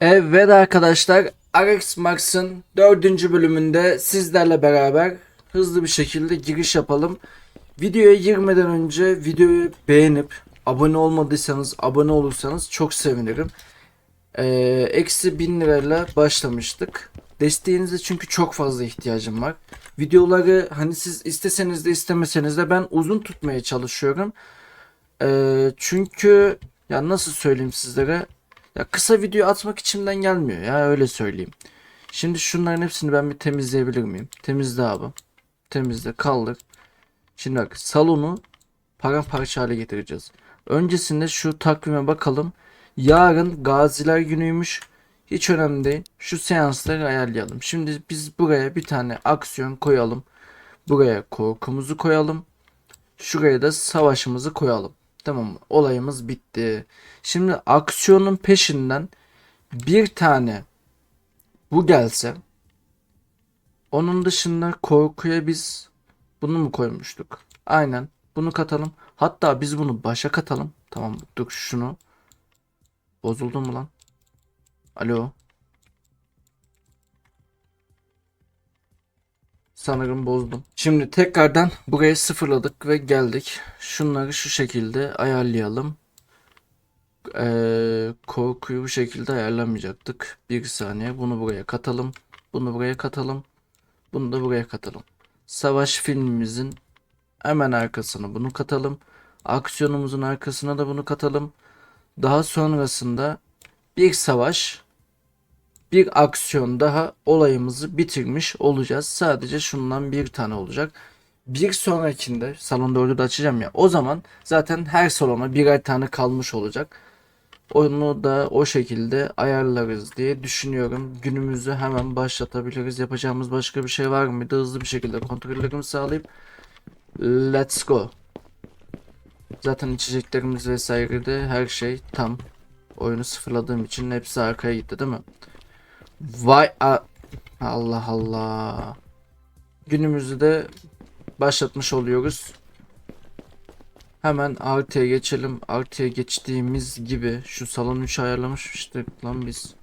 Evet arkadaşlar RX Max'ın dördüncü bölümünde sizlerle beraber hızlı bir şekilde giriş yapalım. Videoya girmeden önce videoyu beğenip abone olmadıysanız abone olursanız çok sevinirim. Ee, eksi 1000 lirayla başlamıştık. Desteğinize çünkü çok fazla ihtiyacım var. Videoları hani siz isteseniz de istemeseniz de ben uzun tutmaya çalışıyorum. Ee, çünkü ya nasıl söyleyeyim sizlere ya kısa video atmak içimden gelmiyor ya öyle söyleyeyim. Şimdi şunların hepsini ben bir temizleyebilir miyim? Temizle abi. Temizle kaldır. Şimdi bak salonu paramparça hale getireceğiz. Öncesinde şu takvime bakalım. Yarın Gaziler Günü'ymüş. Hiç önemli değil. Şu seansları ayarlayalım. Şimdi biz buraya bir tane aksiyon koyalım. Buraya korkumuzu koyalım. Şuraya da savaşımızı koyalım. Tamam mı? Olayımız bitti. Şimdi aksiyonun peşinden bir tane bu gelse onun dışında korkuya biz bunu mu koymuştuk? Aynen. Bunu katalım. Hatta biz bunu başa katalım. Tamam? Dur şunu. Bozuldu mu lan? Alo. Sanırım bozdum. Şimdi tekrardan burayı sıfırladık ve geldik. Şunları şu şekilde ayarlayalım. Ee, korkuyu bu şekilde ayarlamayacaktık. Bir saniye. Bunu buraya katalım. Bunu buraya katalım. Bunu da buraya katalım. Savaş filmimizin hemen arkasına bunu katalım. Aksiyonumuzun arkasına da bunu katalım. Daha sonrasında bir savaş bir aksiyon daha olayımızı bitirmiş olacağız. Sadece şundan bir tane olacak. Bir sonrakinde salon 4'ü de açacağım ya. O zaman zaten her salona birer tane kalmış olacak. Onu da o şekilde ayarlarız diye düşünüyorum. Günümüzü hemen başlatabiliriz. Yapacağımız başka bir şey var mı? De hızlı bir şekilde kontrollerimizi sağlayıp let's go. Zaten içeceklerimiz vesaire de her şey tam. Oyunu sıfırladığım için hepsi arkaya gitti değil mi? Vay a- Allah Allah. Günümüzü de başlatmış oluyoruz. Hemen artıya geçelim. Artıya geçtiğimiz gibi şu salon 3 ayarlamıştık lan biz.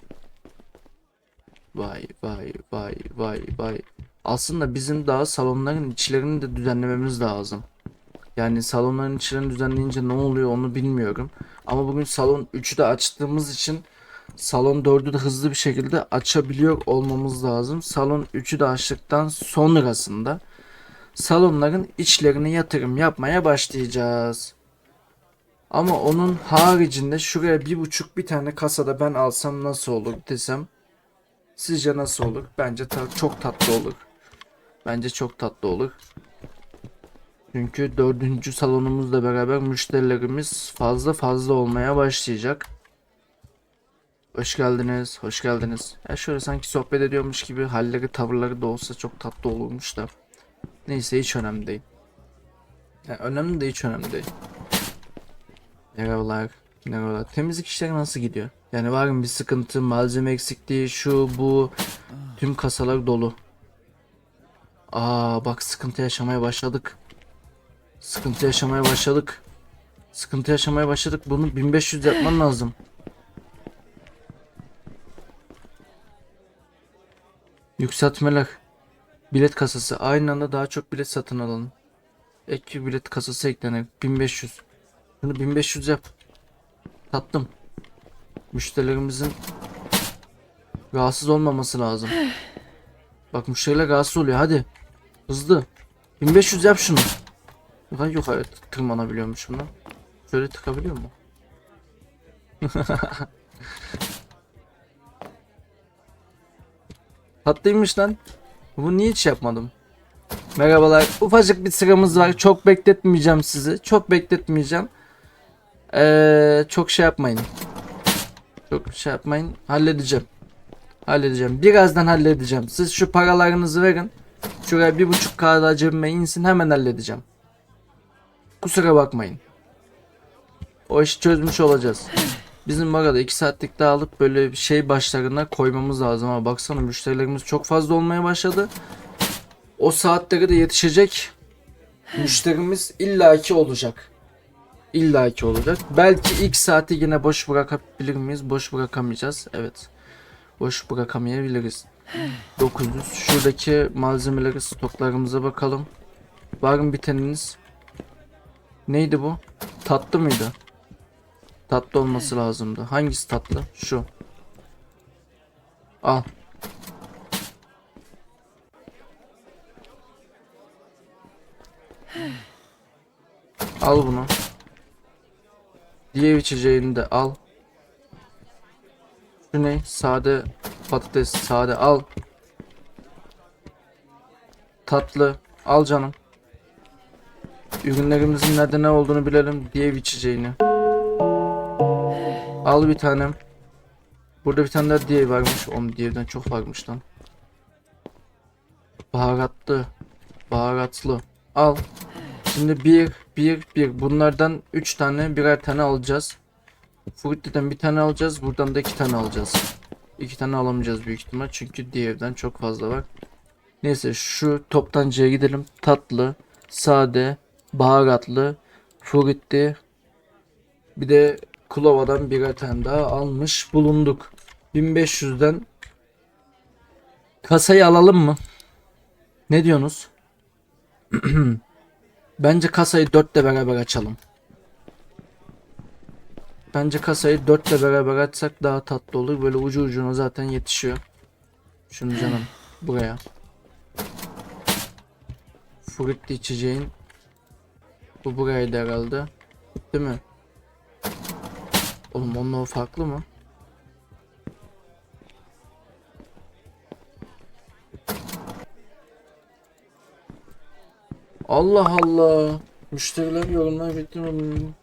Vay vay vay vay vay. Aslında bizim daha salonların içlerini de düzenlememiz lazım. Yani salonların içlerini düzenleyince ne oluyor onu bilmiyorum. Ama bugün salon 3'ü de açtığımız için salon 4'ü de hızlı bir şekilde açabiliyor olmamız lazım. Salon 3'ü de açtıktan sonrasında salonların içlerine yatırım yapmaya başlayacağız. Ama onun haricinde şuraya bir buçuk bir tane kasada ben alsam nasıl olur desem. Sizce nasıl olur? Bence ta- çok tatlı olur. Bence çok tatlı olur. Çünkü dördüncü salonumuzla beraber müşterilerimiz fazla fazla olmaya başlayacak. Hoş geldiniz, hoş geldiniz. Ya şöyle sanki sohbet ediyormuş gibi halleri, tavırları da olsa çok tatlı olurmuş da. Neyse hiç önemli değil. Ya önemli de hiç önemli değil. Merhabalar, merhabalar. Temizlik işleri nasıl gidiyor? Yani var mı bir sıkıntı, malzeme eksikliği, şu bu. Tüm kasalar dolu. Aa bak sıkıntı yaşamaya başladık. Sıkıntı yaşamaya başladık. Sıkıntı yaşamaya başladık. Bunu 1500 yapman lazım. Yükseltmeler. Bilet kasası. Aynı anda daha çok bilet satın alalım. Ek bir bilet kasası eklenir. 1500. Bunu 1500 yap. Tattım. Müşterilerimizin rahatsız olmaması lazım. Bak müşteriler rahatsız oluyor. Hadi. Hızlı. 1500 yap şunu. Yok evet tırmanabiliyormuşum lan. Şöyle tıkabiliyor mu? Tatlıymış lan. Bu niye hiç yapmadım? Merhabalar. Ufacık bir sıramız var. Çok bekletmeyeceğim sizi. Çok bekletmeyeceğim. Ee, çok şey yapmayın. Çok şey yapmayın. Halledeceğim. Halledeceğim. Birazdan halledeceğim. Siz şu paralarınızı verin. Şuraya bir buçuk kağıda cebime insin hemen halledeceğim. Kusura bakmayın. O işi çözmüş olacağız. Bizim bu arada 2 saatlik daha alıp böyle bir şey başlarına koymamız lazım ama baksana müşterilerimiz çok fazla olmaya başladı. O saatlere de yetişecek müşterimiz illaki olacak. İllaki olacak. Belki ilk saati yine boş bırakabilir miyiz? Boş bırakamayacağız. Evet. boş bırakamayabiliriz. 900. Şuradaki malzemeleri stoklarımıza bakalım. Var mı biteniniz? Neydi bu? Tatlı mıydı? Tatlı olması lazımdı. Hangisi tatlı? Şu. Al. Al bunu. Diğer içeceğini de al. Şu ne? Sade patates sade al. Tatlı al canım. Ürünlerimizin nerede ne olduğunu bilelim. Diğer içeceğini. Al bir tanem. Burada bir tane daha diye varmış. Onun diğerden çok varmış lan. Baharatlı. Baharatlı. Al. Şimdi bir, bir, bir. Bunlardan üç tane birer tane alacağız. Fruitli'den bir tane alacağız. Buradan da iki tane alacağız. İki tane alamayacağız büyük ihtimal. Çünkü diğerden çok fazla var. Neyse şu toptancıya gidelim. Tatlı, sade, baharatlı, fruitli. Bir de Kulova'dan birer tane daha almış bulunduk. 1500'den kasayı alalım mı? Ne diyorsunuz? Bence kasayı 4 ile beraber açalım. Bence kasayı 4 ile beraber açsak daha tatlı olur. Böyle ucu ucuna zaten yetişiyor. Şunu canım buraya. Fruitli içeceğin. Bu buraydı herhalde. Değil mi? Oğlum onunla o farklı mı? Allah Allah. Müşteriler yorumlar bekliyorum.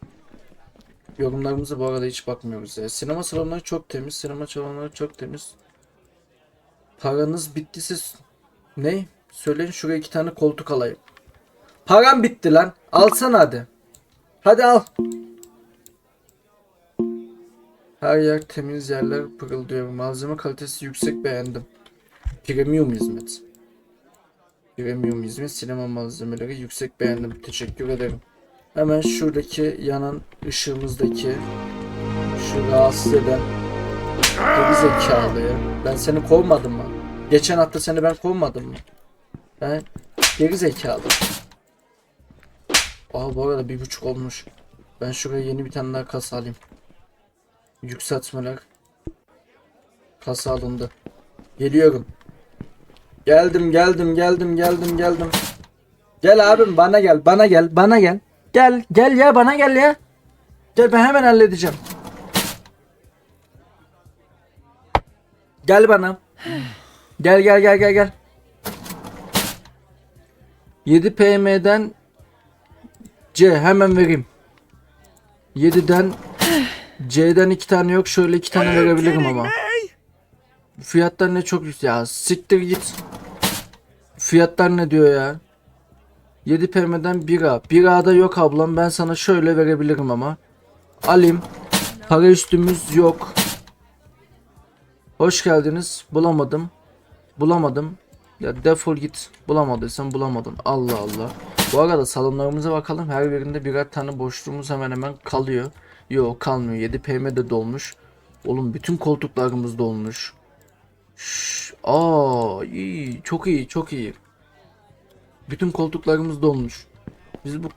Yorumlarımıza bu arada hiç bakmıyoruz ya. Sinema salonları çok temiz. Sinema salonları çok temiz. Paranız bittiyse s- ne? Söyleyin şuraya iki tane koltuk alayım. Param bitti lan. Alsana hadi. Hadi al. Her yer temiz yerler pırıldıyor. Malzeme kalitesi yüksek beğendim. Premium hizmet. Premium hizmet sinema malzemeleri yüksek beğendim. Teşekkür ederim. Hemen şuradaki yanan ışığımızdaki şu rahatsız eden geri zekalıyı. Ben seni kovmadım mı? Geçen hafta seni ben kovmadım mı? Ben geri zekalı. Aa bu arada bir buçuk olmuş. Ben şuraya yeni bir tane daha kasa alayım. Yükseltmeler. Kasa alındı. Geliyorum. Geldim geldim geldim geldim geldim. Gel abim bana gel bana gel bana gel. Gel gel ya bana gel ya. Gel ben hemen halledeceğim. Gel bana. Gel gel gel gel gel. 7 PM'den C hemen vereyim. 7'den C'den iki tane yok. Şöyle iki tane verebilirim ama. Fiyatlar ne çok yüksek. Ya siktir git. Fiyatlar ne diyor ya? 7 PM'den 1A. 1A'da yok ablam. Ben sana şöyle verebilirim ama. Alayım. Para üstümüz yok. Hoş geldiniz. Bulamadım. Bulamadım. Ya defol git. Bulamadıysan bulamadın. Allah Allah. Bu arada salonlarımıza bakalım. Her birinde birer tane boşluğumuz hemen hemen kalıyor. Yok kalmıyor. 7 PM de dolmuş. Oğlum bütün koltuklarımız dolmuş. Şş, aa iyi. Çok iyi. Çok iyi. Bütün koltuklarımız dolmuş. Biz bu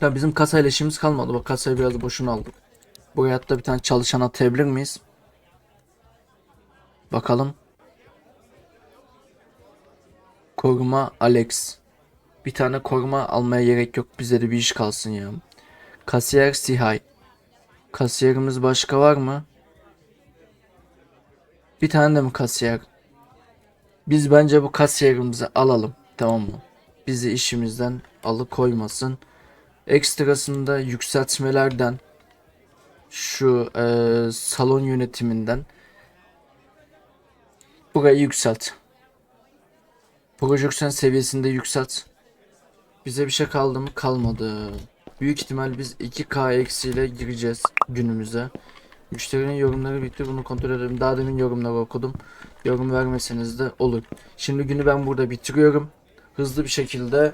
ya bizim kasayla işimiz kalmadı. Bak kasayı biraz boşuna aldık. Buraya hatta bir tane çalışan atayabilir miyiz? Bakalım. Koruma Alex. Bir tane koruma almaya gerek yok. Bize de bir iş kalsın ya. Kasiyer Sihay. Kasiyerimiz başka var mı? Bir tane de mi kasiyer? Biz bence bu kasiyerimizi alalım. Tamam mı? Bizi işimizden alıkoymasın. Ekstrasında yükseltmelerden şu eee, salon yönetiminden burayı yükselt. Projeksiyon seviyesinde yükselt. Bize bir şey kaldı mı? Kalmadı. Büyük ihtimal biz 2K eksiyle gireceğiz günümüze. Müşterinin yorumları bitti. Bunu kontrol edelim. Daha demin yorumları okudum. Yorum vermeseniz de olur. Şimdi günü ben burada bitiriyorum. Hızlı bir şekilde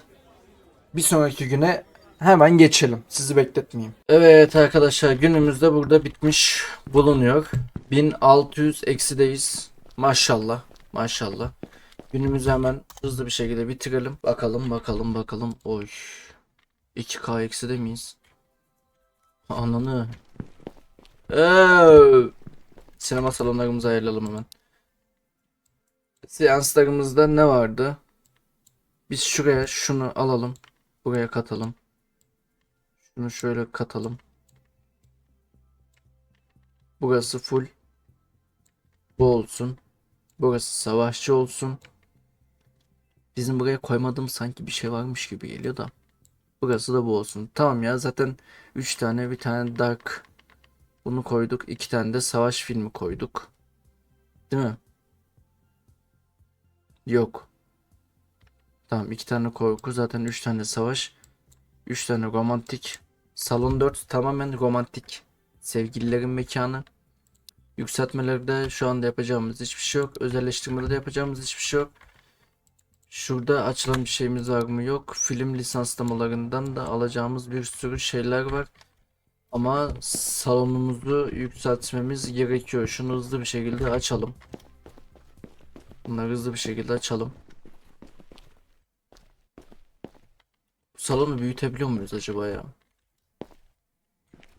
bir sonraki güne hemen geçelim. Sizi bekletmeyeyim. Evet arkadaşlar günümüz de burada bitmiş bulunuyor. 1600 eksideyiz. Maşallah. Maşallah. Günümüzü hemen hızlı bir şekilde bitirelim. Bakalım bakalım bakalım. Oy. 2K ekside miyiz? Ananı. Eee. Sinema salonlarımızı ayarlayalım hemen. Seanslarımızda ne vardı? Biz şuraya şunu alalım. Buraya katalım. Şunu şöyle katalım. Burası full. Bu olsun. Burası savaşçı olsun. Bizim buraya koymadığımız sanki bir şey varmış gibi geliyor da. Burası da bu olsun. Tamam ya zaten 3 tane bir tane Dark bunu koyduk. 2 tane de savaş filmi koyduk. Değil mi? Yok. Tamam 2 tane korku zaten 3 tane savaş. 3 tane romantik. Salon 4 tamamen romantik. Sevgililerin mekanı. Yükseltmelerde şu anda yapacağımız hiçbir şey yok. Özelleştirmede de yapacağımız hiçbir şey yok. Şurada açılan bir şeyimiz var mı? Yok. Film lisanslamalarından da alacağımız bir sürü şeyler var. Ama salonumuzu yükseltmemiz gerekiyor. Şunu hızlı bir şekilde açalım. Bunları hızlı bir şekilde açalım. Salonu büyütebiliyor muyuz acaba ya?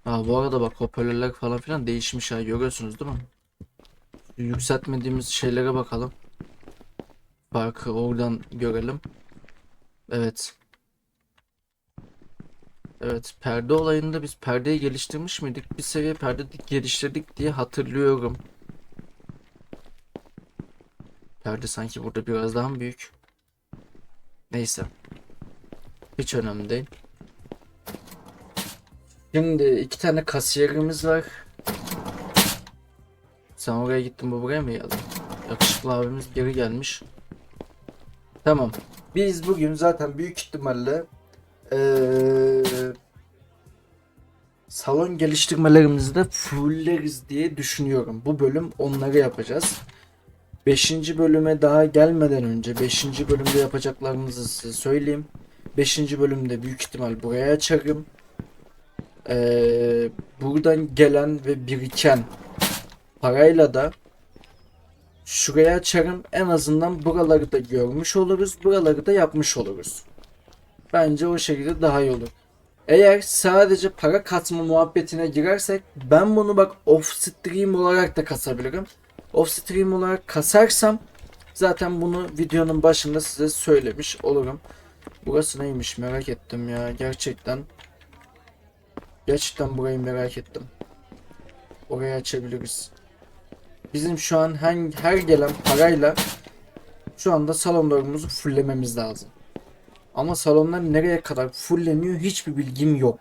Aa, bu arada bak hoparlörler falan filan değişmiş ha görüyorsunuz değil mi? Yükseltmediğimiz şeylere bakalım. Farkı oradan görelim. Evet. Evet perde olayında biz perdeyi geliştirmiş miydik? Bir seviye perde geliştirdik diye hatırlıyorum. Perde sanki burada biraz daha büyük? Neyse. Hiç önemli değil. Şimdi iki tane kasiyerimiz var. Sen oraya gittin bu buraya mı geldin? Yakışıklı abimiz geri gelmiş. Tamam. Biz bugün zaten büyük ihtimalle eee, salon geliştirmelerimizi de fullleriz diye düşünüyorum. Bu bölüm onları yapacağız. 5. bölüme daha gelmeden önce 5. bölümde yapacaklarımızı size söyleyeyim. 5. bölümde büyük ihtimal buraya açarım. Ee, buradan gelen ve biriken parayla da şuraya açarım. En azından buraları da görmüş oluruz. Buraları da yapmış oluruz. Bence o şekilde daha iyi olur. Eğer sadece para katma muhabbetine girersek ben bunu bak off stream olarak da kasabilirim. Off stream olarak kasarsam zaten bunu videonun başında size söylemiş olurum. Burası neymiş merak ettim ya gerçekten. Gerçekten burayı merak ettim. Orayı açabiliriz. Bizim şu an her, gelen parayla şu anda salonlarımızı fulllememiz lazım. Ama salonlar nereye kadar fullleniyor hiçbir bilgim yok.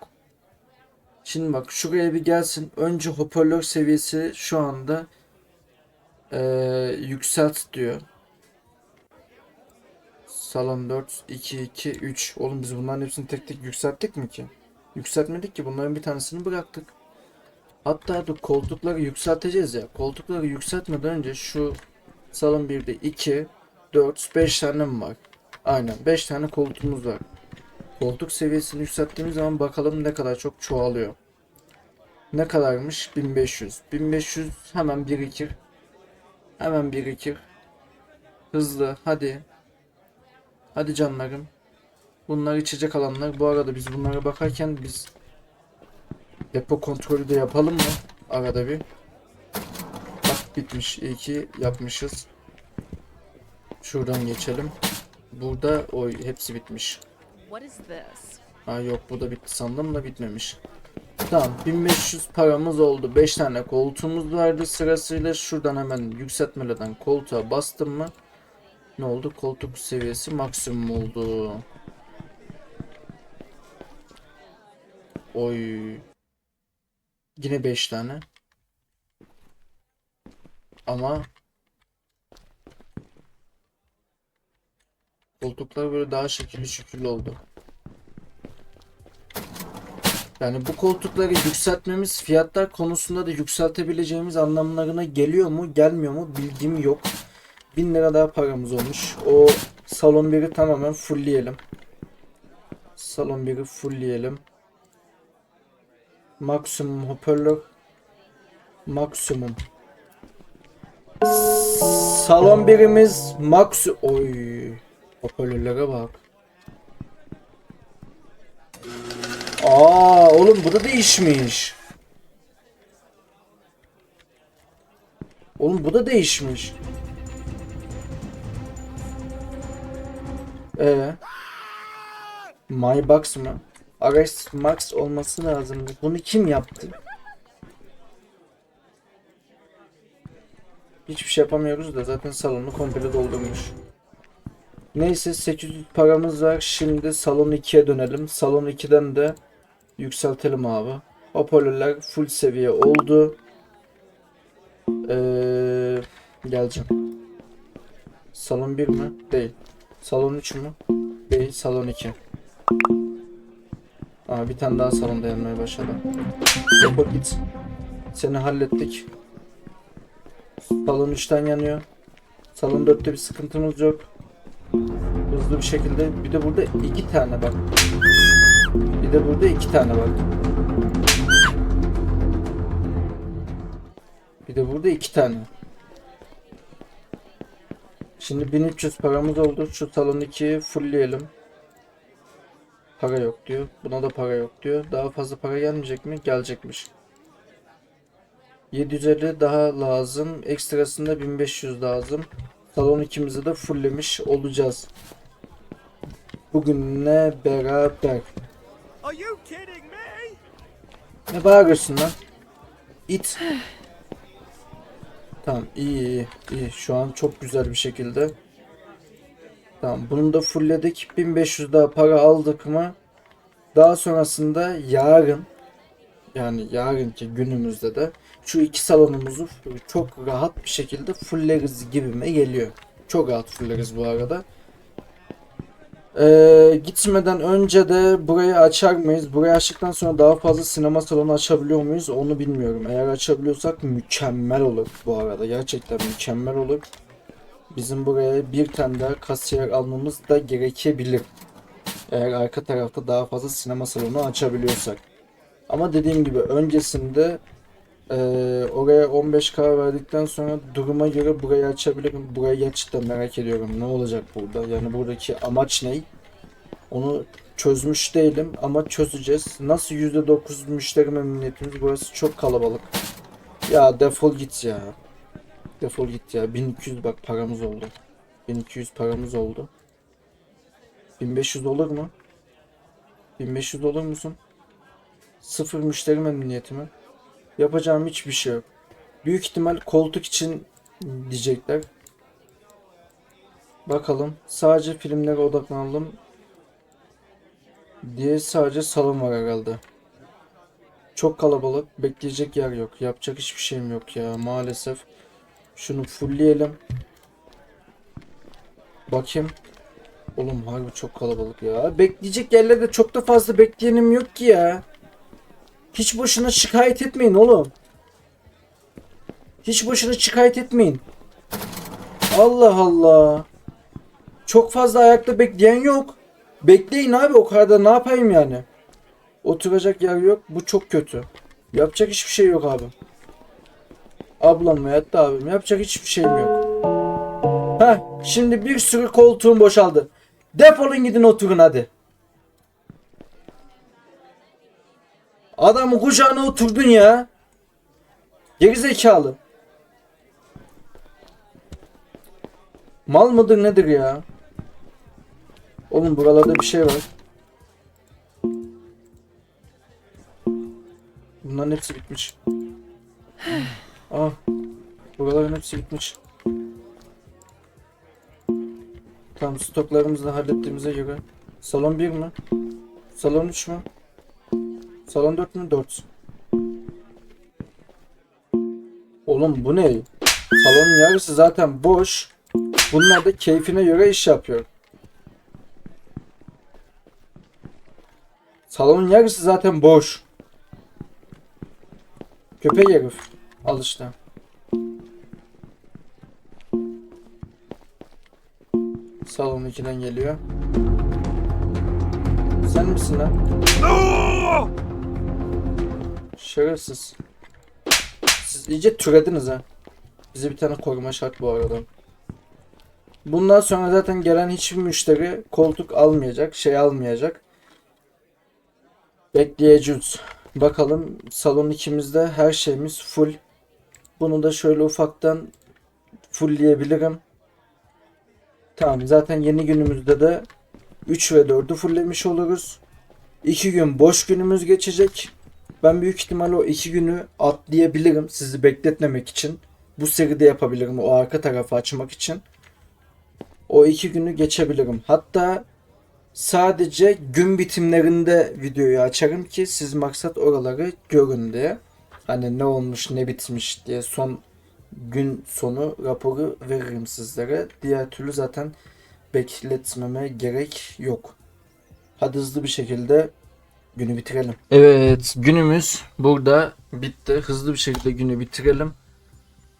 Şimdi bak şuraya bir gelsin. Önce hoparlör seviyesi şu anda eee, yükselt diyor. Salon 4, 2, 2, 3. Oğlum biz bunların hepsini tek tek yükselttik mi ki? Yükseltmedik ki bunların bir tanesini bıraktık. Hatta dur koltukları yükselteceğiz ya. Koltukları yükseltmeden önce şu salon 1'de 2, 4, 5 tane mi var? Aynen 5 tane koltuğumuz var. Koltuk seviyesini yükselttiğimiz zaman bakalım ne kadar çok çoğalıyor. Ne kadarmış? 1500. 1500 hemen birikir. Hemen birikir. Hızlı hadi. Hadi canlarım. Bunlar içecek alanlar. Bu arada biz bunlara bakarken biz depo kontrolü de yapalım mı? Arada bir. Bak bitmiş. İyi ki yapmışız. Şuradan geçelim. Burada o hepsi bitmiş. Ha yok bu da bitti sandım da bitmemiş. Tamam 1500 paramız oldu. 5 tane koltuğumuz vardı sırasıyla. Şuradan hemen yükseltmeleden koltuğa bastım mı? Ne oldu? Koltuk seviyesi maksimum oldu. Oy. Yine 5 tane. Ama koltuklar böyle daha şekilli şükürlü oldu. Yani bu koltukları yükseltmemiz fiyatlar konusunda da yükseltebileceğimiz anlamlarına geliyor mu gelmiyor mu bilgim yok. 1000 lira daha paramız olmuş. O salon 1'i tamamen fullleyelim. Salon 1'i fullleyelim. Maksimum hoparlör. Maksimum salon birimiz max oy hoparlörlere bak. Aa oğlum bu da değişmiş. Oğlum bu da değişmiş. Ee. My Box mı? RS Max olması lazım. Bunu kim yaptı? Hiçbir şey yapamıyoruz da zaten salonu komple doldurmuş. Neyse 800 paramız var. Şimdi salon 2'ye dönelim. Salon 2'den de yükseltelim abi. Hoparlörler full seviye oldu. Ee, geleceğim. Salon 1 mi? Değil. Salon 3 mü? Değil. Salon 2. Aa, bir tane daha salonda yanmaya başladı. Yapıp git. Seni hallettik. Salon 3'ten yanıyor. Salon 4'te bir sıkıntımız yok. Hızlı bir şekilde. Bir de burada iki tane bak. Bir de burada iki tane bak. Bir de burada iki tane. Şimdi 1300 paramız oldu. Şu salon 2'yi fullleyelim. Para yok diyor. Buna da para yok diyor. Daha fazla para gelmeyecek mi? Gelecekmiş. 750 daha lazım. Ekstrasında 1500 lazım. Salon ikimizi de fulllemiş olacağız. Bugünle beraber. Ne bağırıyorsun lan? İt. Tamam iyi iyi iyi. Şu an çok güzel bir şekilde. Tamam bunu da fullledik. 1500 daha para aldık mı? Daha sonrasında yarın yani yarınki günümüzde de şu iki salonumuzu çok rahat bir şekilde fulleriz gibime geliyor. Çok rahat fulleriz bu arada. Ee, gitmeden önce de burayı açar mıyız? Burayı açtıktan sonra daha fazla sinema salonu açabiliyor muyuz? Onu bilmiyorum. Eğer açabiliyorsak mükemmel olur bu arada. Gerçekten mükemmel olur. Bizim buraya bir tane daha kasiyer almamız da gerekebilir. Eğer arka tarafta daha fazla sinema salonu açabiliyorsak. Ama dediğim gibi öncesinde eee, oraya 15k verdikten sonra duruma göre burayı açabilirim. Burayı gerçekten merak ediyorum. Ne olacak burada? Yani buradaki amaç ne? Onu çözmüş değilim ama çözeceğiz. Nasıl %9 müşteri memnuniyetimiz? Burası çok kalabalık. Ya defol git ya. Defol git ya. 1200 bak paramız oldu. 1200 paramız oldu. 1500 olur mu? 1500 olur musun? Sıfır müşteri memnuniyeti mi? Yapacağım hiçbir şey yok. Büyük ihtimal koltuk için diyecekler. Bakalım. Sadece filmlere odaklanalım. Diye sadece salon var herhalde. Çok kalabalık. Bekleyecek yer yok. Yapacak hiçbir şeyim yok ya maalesef. Şunu fullleyelim. Bakayım. Oğlum harbi çok kalabalık ya. Bekleyecek yerlerde çok da fazla bekleyenim yok ki ya. Hiç boşuna şikayet etmeyin oğlum. Hiç boşuna şikayet etmeyin. Allah Allah. Çok fazla ayakta bekleyen yok. Bekleyin abi o kadar da ne yapayım yani. Oturacak yer yok. Bu çok kötü. Yapacak hiçbir şey yok abi. Ablam veyahut da abim. Yapacak hiçbir şeyim yok. Heh, şimdi bir sürü koltuğum boşaldı. Defolun gidin oturun hadi. Adamın kucağına oturdun ya. Gerizekalı. Mal mıdır nedir ya? Oğlum buralarda bir şey var. Bunların hepsi bitmiş. Ah. Buraların hepsi bitmiş. Tamam stoklarımızı da hallettiğimize göre. Salon 1 mi? Salon 3 mü? Salon 4 mü? 4. Oğlum bu ne? Salonun yarısı zaten boş. Bunlar da keyfine göre iş yapıyor. Salonun yarısı zaten boş. Köpek herif. Al işte. Salon 2'den geliyor. Sen misin lan? Şerefsiz. Siz iyice türediniz ha. Bize bir tane koruma şart bu arada. Bundan sonra zaten gelen hiçbir müşteri koltuk almayacak, şey almayacak. Bekleyeceğiz. Bakalım salon ikimizde her şeyimiz full. Bunu da şöyle ufaktan fullleyebilirim. Tamam zaten yeni günümüzde de 3 ve 4'ü fulllemiş oluruz. 2 gün boş günümüz geçecek. Ben büyük ihtimalle o 2 günü atlayabilirim sizi bekletmemek için. Bu seride yapabilirim o arka tarafı açmak için. O 2 günü geçebilirim. Hatta sadece gün bitimlerinde videoyu açarım ki siz maksat oraları görün diye. Hani ne olmuş ne bitmiş diye son gün sonu raporu veririm sizlere. Diğer türlü zaten bekletmeme gerek yok. Hadi hızlı bir şekilde günü bitirelim. Evet günümüz burada bitti. Hızlı bir şekilde günü bitirelim.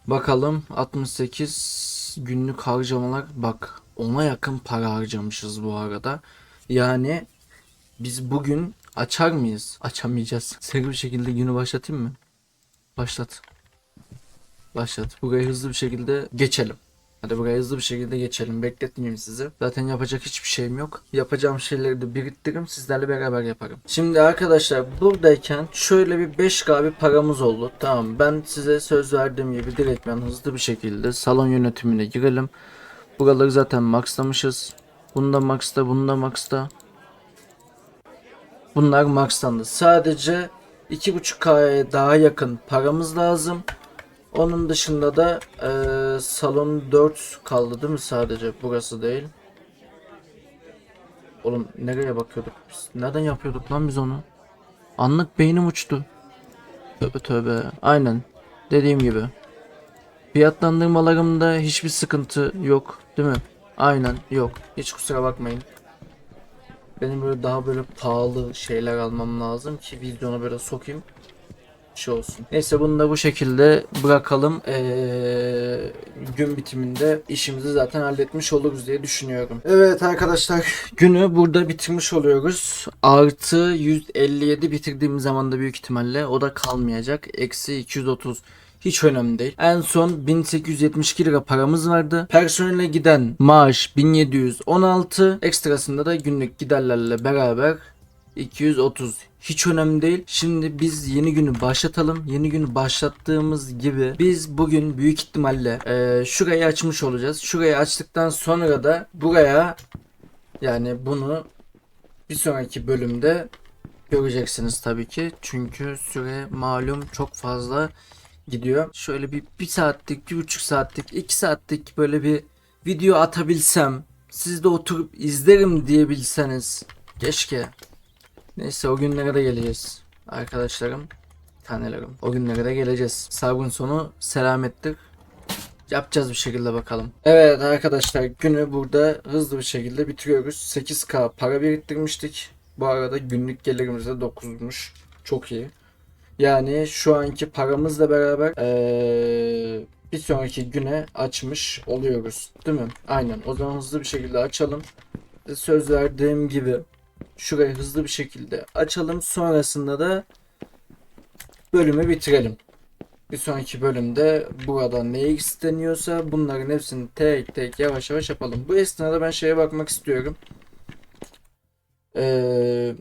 Bakalım 68 günlük harcamalar bak ona yakın para harcamışız bu arada. Yani biz bugün açar mıyız? Açamayacağız. Seri bir şekilde günü başlatayım mı? Başlat. Başlat. Burayı hızlı bir şekilde geçelim. Hadi buraya hızlı bir şekilde geçelim. Bekletmeyeyim sizi. Zaten yapacak hiçbir şeyim yok. Yapacağım şeyleri de biriktiririm. Sizlerle beraber yaparım. Şimdi arkadaşlar buradayken şöyle bir 5K bir paramız oldu. Tamam ben size söz verdiğim gibi direktmen hızlı bir şekilde salon yönetimine girelim. Buraları zaten maxlamışız. Bunda maxta, bunda maxta. Bunlar maxlandı. Sadece 2.5K'ya daha yakın paramız lazım. Onun dışında da eee, salon 4 kaldı değil mi sadece? Burası değil. Oğlum nereye bakıyorduk biz? Nereden yapıyorduk lan biz onu? Anlık beynim uçtu. Tövbe tövbe. Aynen. Dediğim gibi. Fiyatlandırmalarımda hiçbir sıkıntı yok değil mi? Aynen yok. Hiç kusura bakmayın. Benim böyle daha böyle pahalı şeyler almam lazım ki vizyona böyle sokayım şey olsun. Neyse bunu da bu şekilde bırakalım. Ee, gün bitiminde işimizi zaten halletmiş oluruz diye düşünüyorum. Evet arkadaşlar günü burada bitirmiş oluyoruz. Artı 157 bitirdiğimiz zaman da büyük ihtimalle o da kalmayacak. Eksi 230 hiç önemli değil. En son 1872 lira paramız vardı. Personele giden maaş 1716. Ekstrasında da günlük giderlerle beraber 230 hiç önemli değil. Şimdi biz yeni günü başlatalım. Yeni günü başlattığımız gibi biz bugün büyük ihtimalle eee, şurayı açmış olacağız. Şurayı açtıktan sonra da buraya yani bunu bir sonraki bölümde göreceksiniz tabii ki. Çünkü süre malum çok fazla gidiyor. Şöyle bir, bir saatlik, bir buçuk saatlik, iki saatlik böyle bir video atabilsem siz de oturup izlerim diyebilseniz keşke. Neyse o günlere de geleceğiz. Arkadaşlarım, tanelerim. O günlere de geleceğiz. Sabun sonu selamettir. Yapacağız bir şekilde bakalım. Evet arkadaşlar günü burada hızlı bir şekilde bitiriyoruz. 8k para biriktirmiştik. Bu arada günlük gelirimiz de 9'muş. Çok iyi. Yani şu anki paramızla beraber eee, bir sonraki güne açmış oluyoruz. Değil mi? Aynen. O zaman hızlı bir şekilde açalım. Söz verdiğim gibi şurayı hızlı bir şekilde açalım. Sonrasında da bölümü bitirelim. Bir sonraki bölümde burada ne isteniyorsa bunların hepsini tek tek yavaş yavaş yapalım. Bu esnada ben şeye bakmak istiyorum. Ee,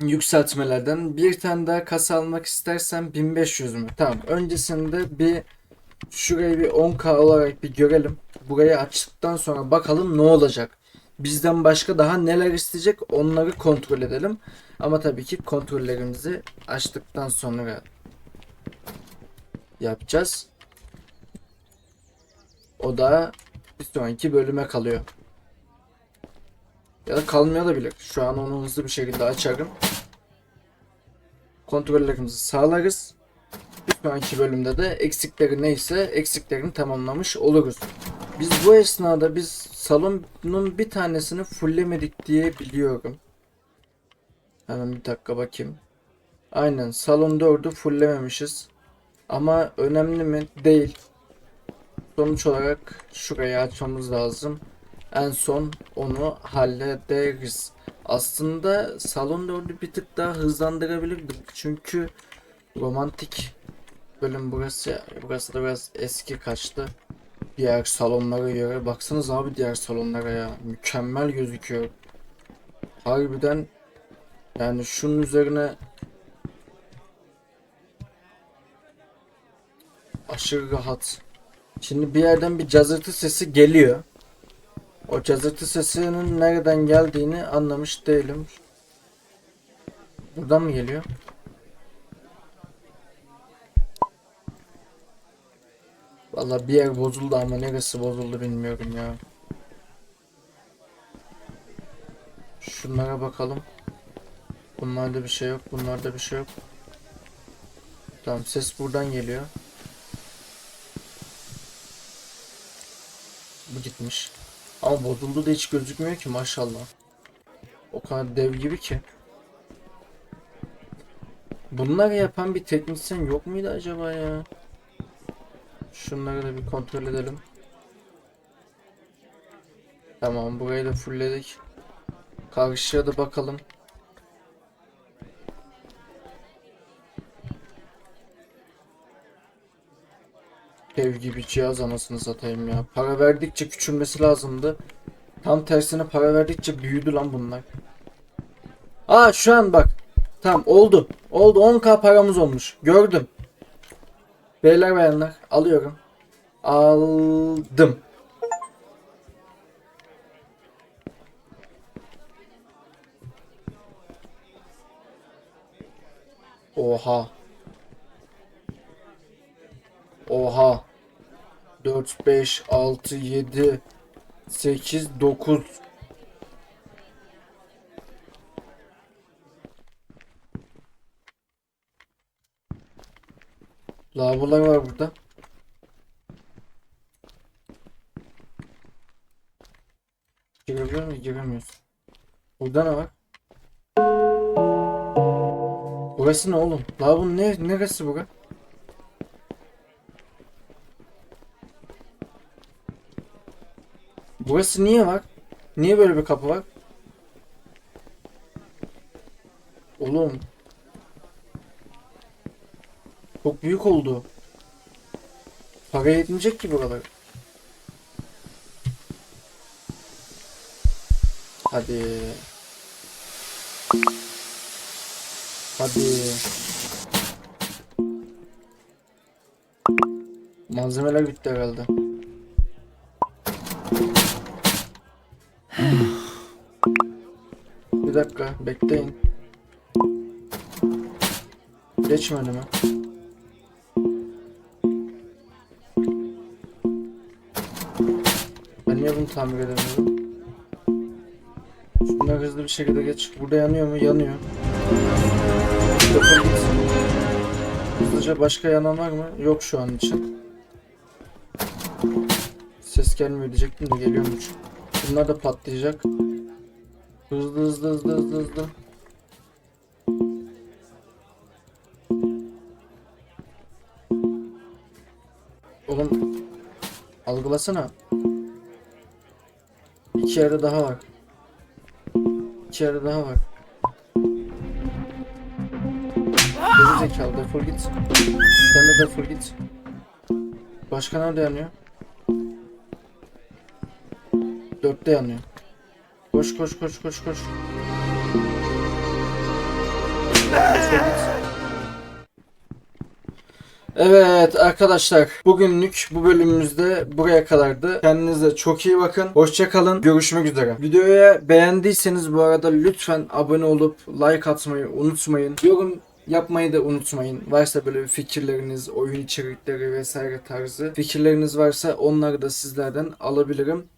yükseltmelerden bir tane daha kasa almak istersem 1500 mü? Tamam. Öncesinde bir şurayı bir 10k olarak bir görelim. Burayı açtıktan sonra bakalım ne olacak. Bizden başka daha neler isteyecek onları kontrol edelim. Ama tabii ki kontrollerimizi açtıktan sonra yapacağız. O da bir sonraki bölüme kalıyor. Ya da kalmıyor da bilir. Şu an onu hızlı bir şekilde açarım. Kontrollerimizi sağlarız. Bir sonraki bölümde de eksikleri neyse eksiklerini tamamlamış oluruz. Biz bu esnada biz salonun bir tanesini fulllemedik diye biliyorum. Hemen bir dakika bakayım. Aynen salon 4'ü fulllememişiz. Ama önemli mi? Değil. Sonuç olarak şurayı açmamız lazım. En son onu hallederiz. Aslında salon 4'ü bir tık daha hızlandırabilirdim. Çünkü romantik bölüm burası. Burası da biraz eski kaçtı. Diğer salonlara göre baksanız abi diğer salonlara ya. Mükemmel gözüküyor. Harbiden yani şunun üzerine aşırı rahat. Şimdi bir yerden bir cazırtı sesi geliyor. O cazırtı sesinin nereden geldiğini anlamış değilim. Buradan mı geliyor? Vallahi bir yer bozuldu ama neresi bozuldu bilmiyorum ya. Şunlara bakalım. Bunlarda bir şey yok. Bunlarda bir şey yok. Tamam ses buradan geliyor. Bu gitmiş. Ama bozuldu da hiç gözükmüyor ki maşallah. O kadar dev gibi ki. Bunları yapan bir teknisyen yok muydu acaba ya? Şunları da bir kontrol edelim. Tamam burayı da fullledik. Karşıya da bakalım. Dev gibi cihaz anasını satayım ya. Para verdikçe küçülmesi lazımdı. Tam tersine para verdikçe büyüdü lan bunlar. Aa şu an bak. Tamam oldu. Oldu 10k paramız olmuş. Gördüm. Beyler bayanlar alıyorum. Aldım. Oha. Oha. 4 5 6 7 8 9 Lavabolar var burada. Girebiliyor muyuz? Giremiyoruz. Burada ne var? Burası ne oğlum? Lavabonun ne, neresi bura? Burası niye var? Niye böyle bir kapı var? Oğlum. Çok büyük oldu. Para yetmeyecek ki buralar. Hadi. Hadi. Malzemeler bitti herhalde. Bir dakika bekleyin. Geçme önüme. Ben niye bunu tamir edemiyorum? Şunları hızlı bir şekilde geç. Burada yanıyor mu? Yanıyor. Defol. Hızlıca başka yanan var mı? Yok şu an için. Ses gelmiyor diyecektim de geliyormuş. Bunlar da patlayacak. Hızlı hızlı hızlı hızlı hızlı. Oğlum algılasana. İki yerde daha var. İki yerde daha var. Geri zekalı defol git. Sen de defol git. Başka nerede yanıyor? Dörtte yanıyor. Koş koş koş koş koş. Evet arkadaşlar bugünlük bu bölümümüzde buraya kadardı. Kendinize çok iyi bakın. Hoşça kalın. Görüşmek üzere. Videoya beğendiyseniz bu arada lütfen abone olup like atmayı unutmayın. Yorum yapmayı da unutmayın. Varsa böyle fikirleriniz, oyun içerikleri vesaire tarzı fikirleriniz varsa onları da sizlerden alabilirim.